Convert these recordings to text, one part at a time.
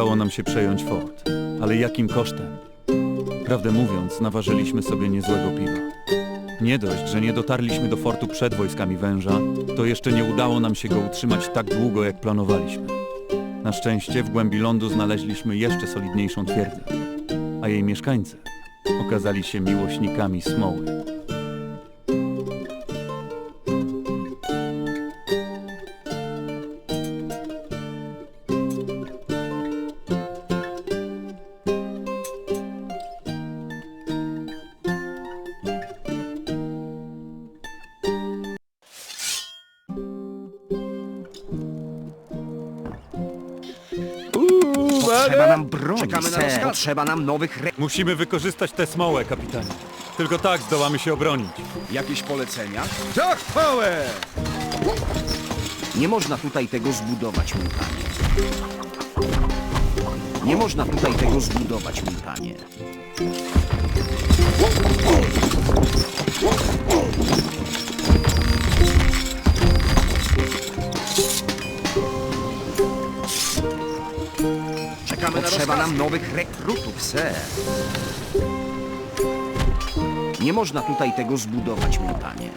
udało nam się przejąć fort. Ale jakim kosztem? Prawdę mówiąc, naważyliśmy sobie niezłego piwa. Nie dość, że nie dotarliśmy do fortu przed wojskami węża, to jeszcze nie udało nam się go utrzymać tak długo, jak planowaliśmy. Na szczęście w głębi lądu znaleźliśmy jeszcze solidniejszą twierdzę, a jej mieszkańcy okazali się miłośnikami smoły. Potrzeba nam broni, Czekamy na ser. rozkaz. Potrzeba nam nowych re... Musimy wykorzystać tę smołę, kapitanie. Tylko tak zdołamy się obronić. Jakieś polecenia? Tak, chwałę! Nie można tutaj tego zbudować, mój panie. Nie można tutaj tego zbudować, mój panie. Czekamy na Potrzeba rozkaz. nam nowych rekrutów, ser. Nie można tutaj tego zbudować, mój panie.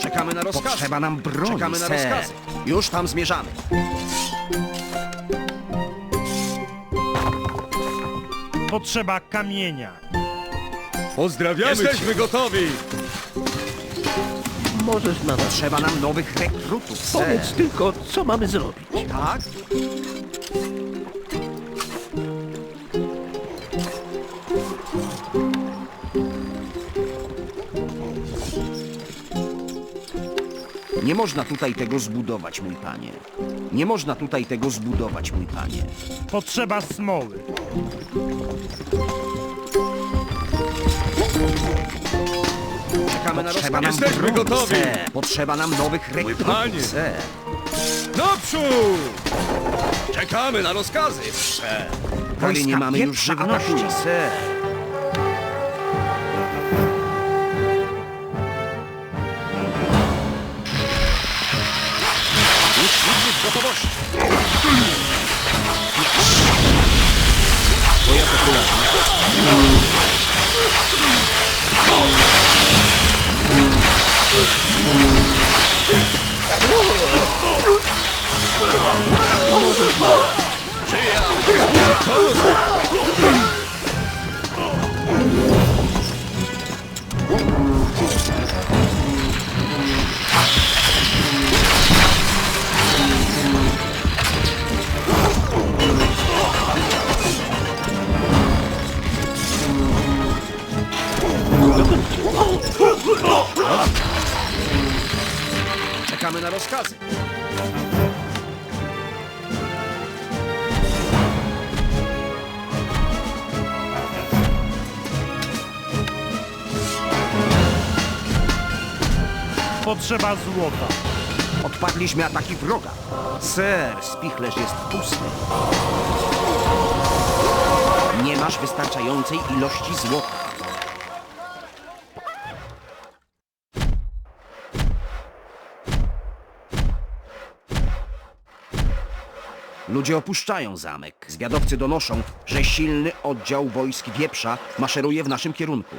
Czekamy na rozkaz. Potrzeba nam broni, Czekamy na ser. rozkazy. Już tam zmierzamy. Potrzeba kamienia. Pozdrawiamy Jesteśmy gotowi! Możesz nam Potrzeba nam nowych rekrutów, ser. powiedz tylko, co mamy zrobić. Tak? Nie można tutaj tego zbudować, mój panie. Nie można tutaj tego zbudować, mój panie. Potrzeba smoły. Czekamy na Potrzeba rozkaz. nam Jesteśmy gotowi! Potrzeba nam nowych panie. rekrutów, ser. Naprzód! Czekamy na rozkazy! Prawie nie mamy już żywności, atakują. Czekamy Potrzeba złota. Odpadliśmy ataki wroga. Ser, spichlerz jest pusty. Nie masz wystarczającej ilości złota. Ludzie opuszczają zamek. Zwiadowcy donoszą, że silny oddział wojsk wieprza maszeruje w naszym kierunku.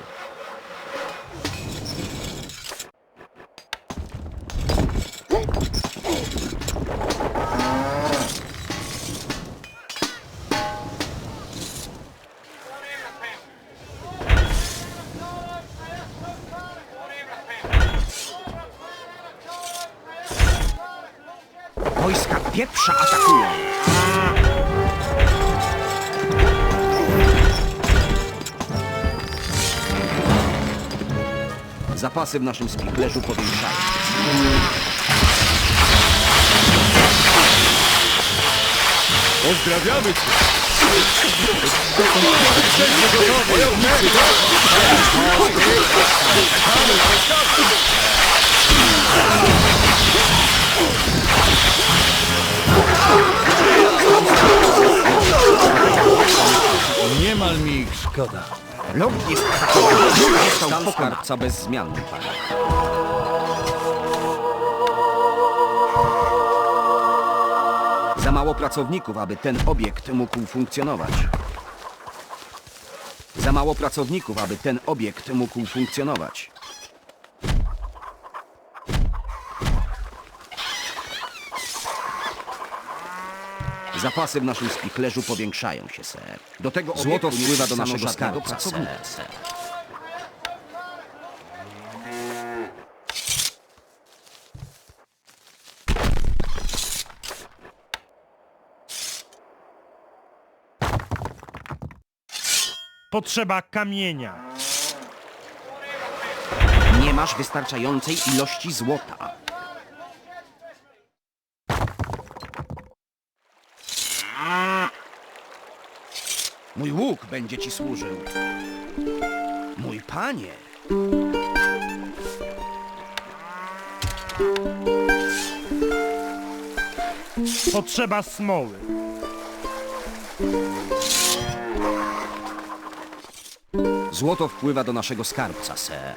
Zapasy w naszym spichlerzu powiększają. Pozdrawiamy cię! Jesteśmy gotowi! Atakowany. Został pokonany. bez zmian, panie. Za mało pracowników, aby ten obiekt mógł funkcjonować. Za mało pracowników, aby ten obiekt mógł funkcjonować. Zapasy w naszym spichlerzu powiększają się, ser. Do tego złoto wpływa do naszego skarbca, ser. Potrzeba kamienia. Nie masz wystarczającej ilości złota. Mój łuk będzie ci służył. Mój panie. Potrzeba smoły. Złoto wpływa do naszego skarbca, ser.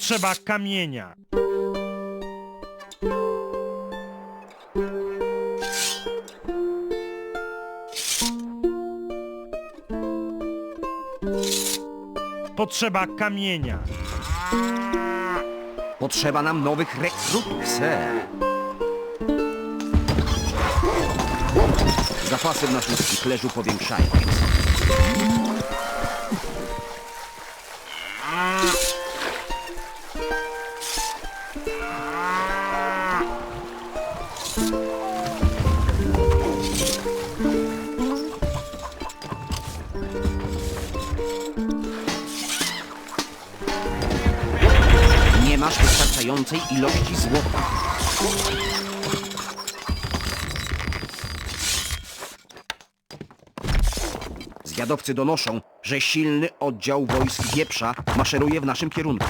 Potrzeba kamienia. Potrzeba kamienia. Potrzeba nam nowych rekrutów, ser. Zapasy w naszym spichlerzu powiększają się. Wystarczającej ilości złota. Zwiadowcy donoszą, że silny oddział wojsk wieprza maszeruje w naszym kierunku.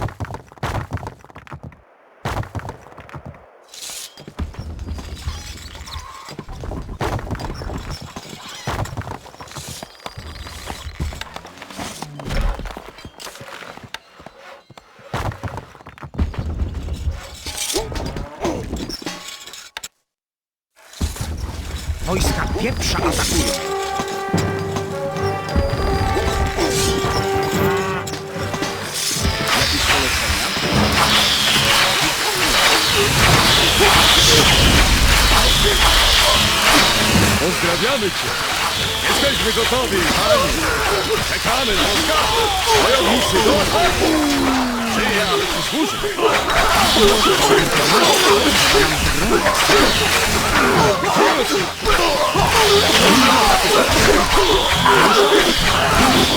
Pozdrawiamy cię! Jesteśmy gotowi, panie! Czekamy na rozkazy! Wojownicy do ataku! Żyje, aby ci służyć!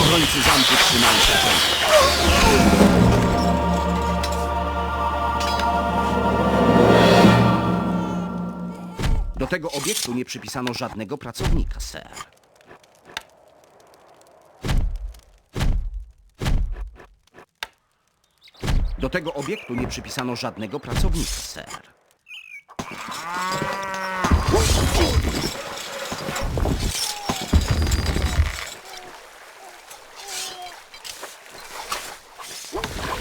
Obrońcy zamku trzymają się Do tego obiektu nie przypisano żadnego pracownika, sir. Do tego obiektu nie przypisano żadnego pracownika, sir.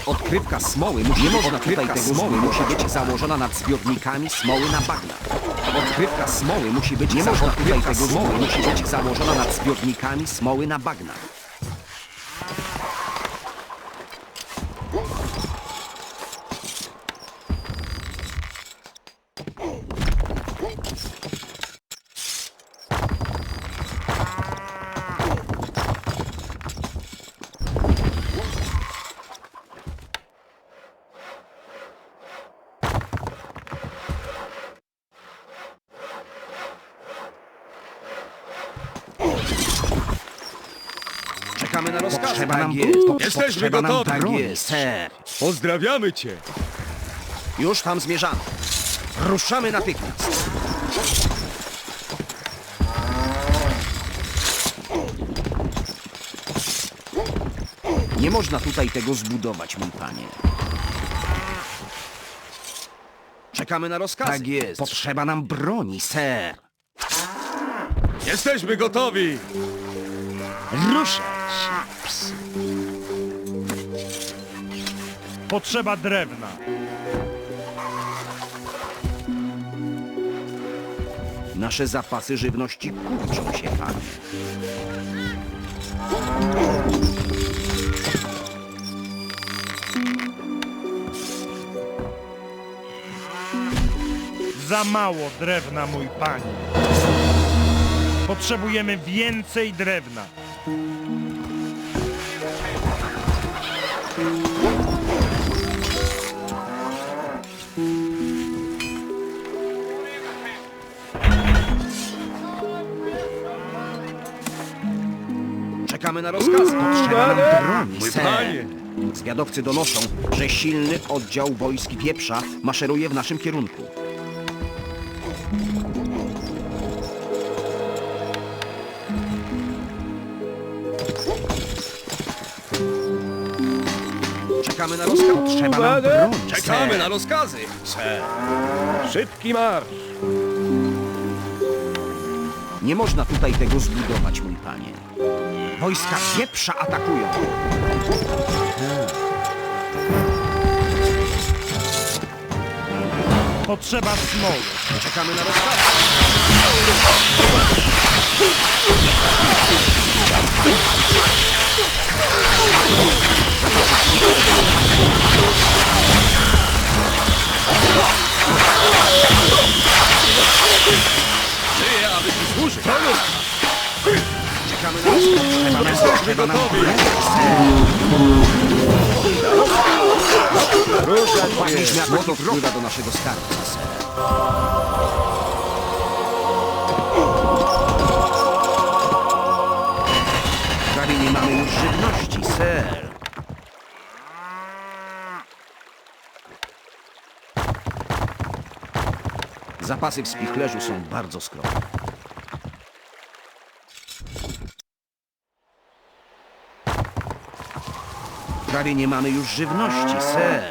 Odkrywka smoły musi nie można tutaj tego smoły musi być założona nad zbiornikami smoły na bagnach. Odkrywka smoły musi być nie można tutaj tego smoły musi być założona nad zbiornikami smoły na bagnach. Tak nam jest! broni. Jesteśmy Potrzeba nam gotowi! broni, Sir. Pozdrawiamy cię! Już tam zmierzamy. Ruszamy natychmiast. Nie można tutaj tego zbudować, mój panie. Czekamy na rozkazy. Tak jest. Potrzeba nam broni, ser. Jesteśmy gotowi! Ruszać. Potrzeba drewna. Nasze zapasy żywności kurczą się, panie. Za mało drewna, mój panie. Potrzebujemy więcej drewna. Czekamy na rozkazy. Potrzeba nam broni, ser. panie! Zwiadowcy donoszą, że silny oddział wojsk wieprza maszeruje w naszym kierunku. Czekamy na rozkaz. Potrzeba nam broni, Czekamy ser. na rozkazy! Szybki marsz! Nie można tutaj tego zbudować, mój panie. Wojska wieprza atakują. Potrzeba smoły. Czekamy na rozkaz. Żyję, aby ci służyć! Czekamy na. Potrzeba nam, potrzeba nam Wpadliśmy jak to wpływa do naszego skarbca, ser. Prawie nie mamy już żywności, ser. Zapasy w spichlerzu są bardzo skromne. Prawie nie mamy już żywności, ser.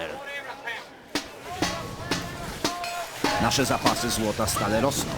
Nasze zapasy złota stale rosną.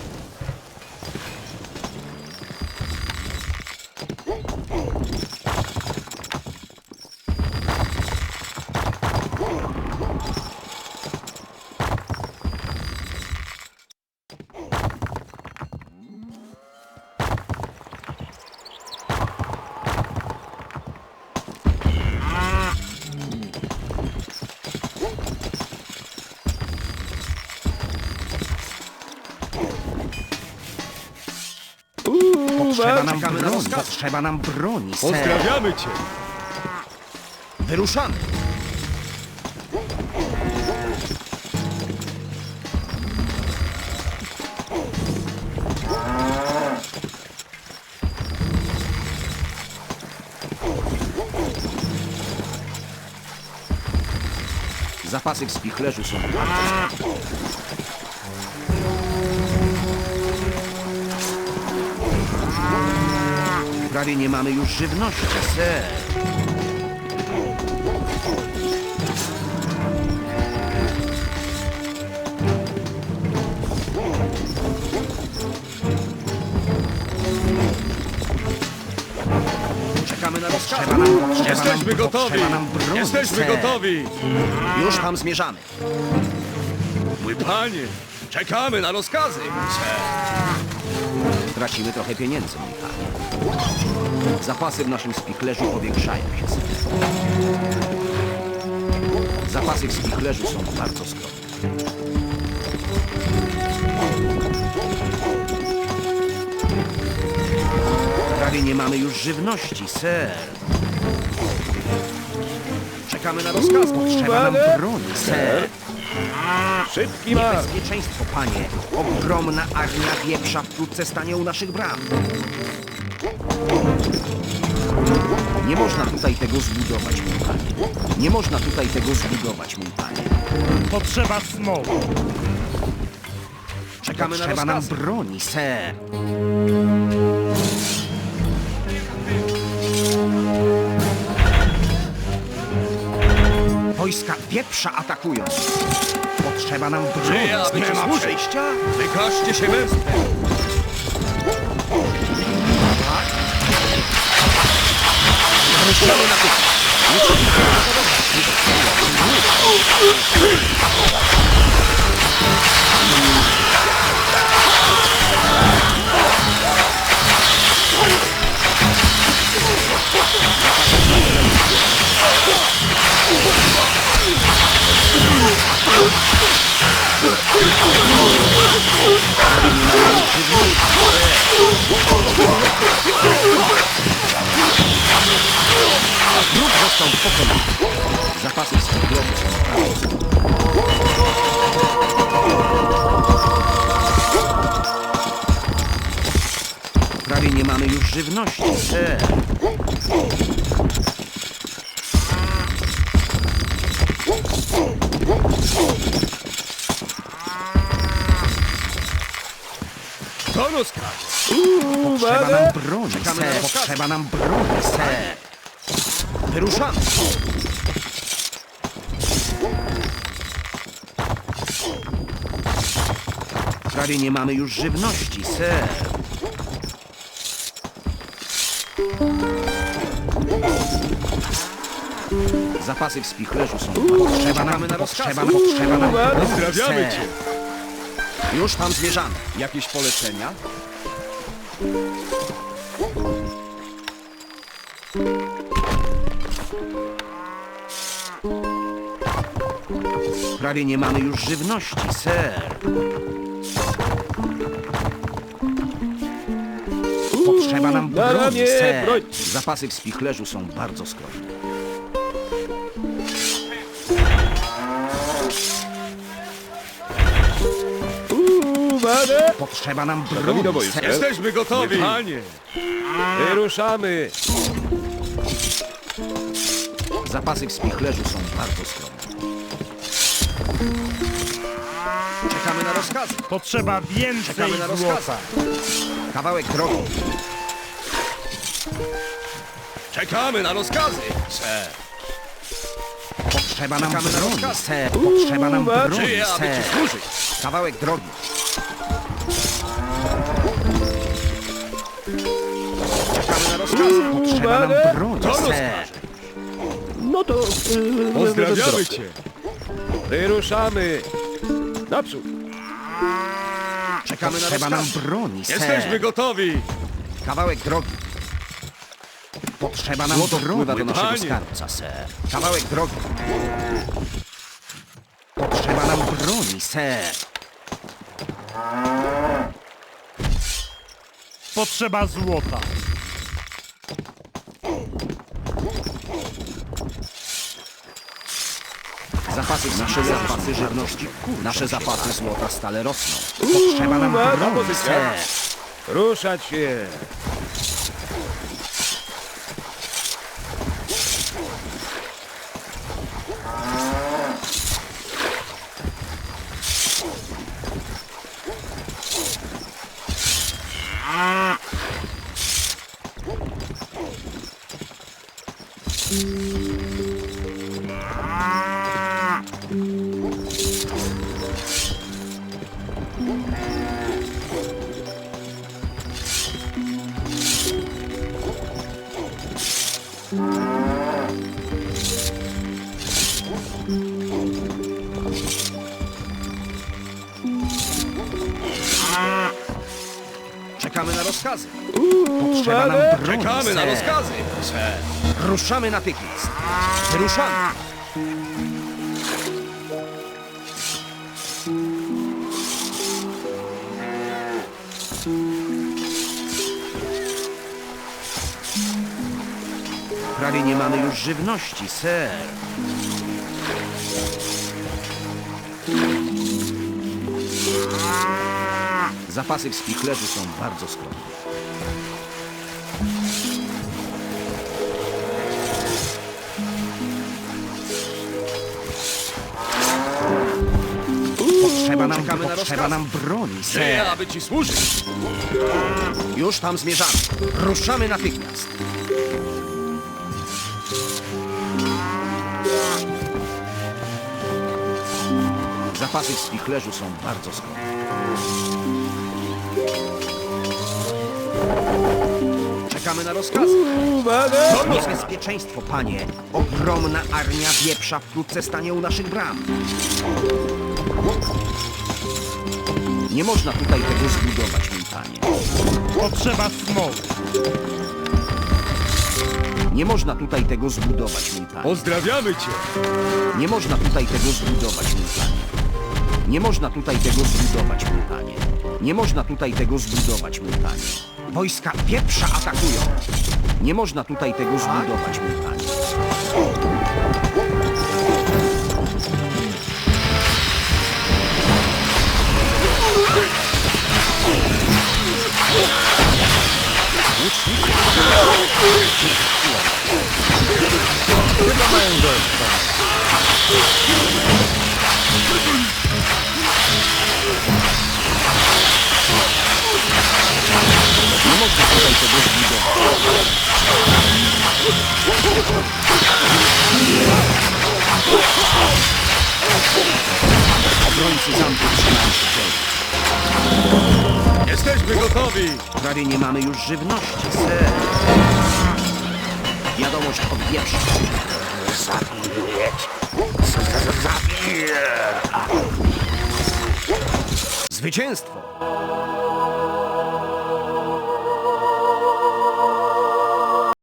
Potrzeba nam czekamy na broni, rozkaz. potrzeba nam broni, ser. Pozdrawiamy cię! Wyruszamy. Zapasy w spichlerzu są Prawie nie mamy już żywności, ser. Czekamy na rozkaz. Potrzeba nam, potrzeba Jesteśmy nam, gotowi! Potrzeba nam broni, Jesteśmy ser. gotowi! Już tam zmierzamy. Mój panie! Czekamy na rozkazy! Tracimy trochę pieniędzy. Zapasy w naszym spichlerzu powiększają się. Zapasy w spichlerzu są bardzo skromne. Prawie nie mamy już żywności, ser. Czekamy na rozkaz. Potrzeba nam broni, ser. Szybki marsz! Niebezpieczeństwo, panie. Ogromna armia wieprza wkrótce stanie u naszych bram. Nie można tutaj tego zbudować, mój panie. Nie można tutaj tego zbudować, mój panie. Potrzeba smoły. Czekamy na Trzeba nam broni, ser. Wojska wieprza atakują. Potrzeba nam broni. Żyje, aby Nie ci ma służyć. przejścia? Wykażcie się męstwem. Ruszamy został pokonany. Zapasy są Prawie nie mamy już żywności, ser. To rozkaże. Potrzeba nam broni, rozkazy. Potrzeba nam broni, ser. Wyruszamy. Prawie nie mamy już żywności, ser. Zapasy w spichlerzu są. Potrzeba nam, na potrzeba, rozkazy. potrzeba nam Pozdrawiamy cię. Już tam zmierzamy. Jakieś polecenia? Prawie nie mamy już żywności, ser. Potrzeba nam broni, ser. Zapasy w spichlerzu są bardzo skromne. Potrzeba nam Gotowi do broni, boju, ser. Jesteśmy gotowi. Panie, Wyruszamy. Zapasy w spichlerzu są bardzo skromne. Czekamy na rozkazy. potrzeba więcej Czekamy na rozkazy. złota. Kawałek drogi. Czekamy na rozkazy. Ser. Potrzeba nam Czekamy na broni, rozkazy. ser. Potrzeba nam broni, Żyję, aby ser. ci służyć. Kawałek drogi. Czekamy na rozkazy. Potrzeba nam broni, To rozkaże. No to... Yy, Pozdrawiamy cię. Wyruszamy. Naprzód. Czekamy Potrzeba nam broni, ser. Jesteśmy gotowi. Kawałek drogi. Potrzeba nam Złoto broni wpływa do naszego Panie. skarbca, ser. Kawałek drogi. Potrzeba nam broni, ser. Potrzeba złota. Zapasy, nasze zapasy żywności, nasze zapasy złota stale rosną. Potrzeba nam broni, ser. Ruszać się. Czekamy na rozkazy. Potrzeba nam broni, Czekamy na rozkazy. Ruszamy natychmiast. Wyruszamy. Prawie nie mamy już żywności, ser. Zapasy w spichlerzu są bardzo skromne. Potrzeba nam, Czekamy na potrzeba nam broni, ser. Aby ci służyć. Już tam zmierzamy. Ruszamy natychmiast. Zapasy w spichlerzu są bardzo skromne. Czekamy na rozkazy. To bezpieczeństwo, panie. Ogromna armia wieprza wkrótce stanie u naszych bram. Nie można tutaj tego zbudować, mój panie. Potrzeba smoły. Nie można tutaj tego zbudować, mój panie. Pozdrawiamy cię! Nie można tutaj tego zbudować, mój panie. Nie można tutaj tego zbudować, mój panie. Nie można tutaj tego zbudować, mój panie. Wojska wieprza atakują. Nie można tutaj tego zbudować, mój panie. Nie Obrońcy zamku trzymają się. Jesteśmy gotowi! Prawie nie mamy już żywności, ser. Wiadomość od wieprza. Zwycięstwo!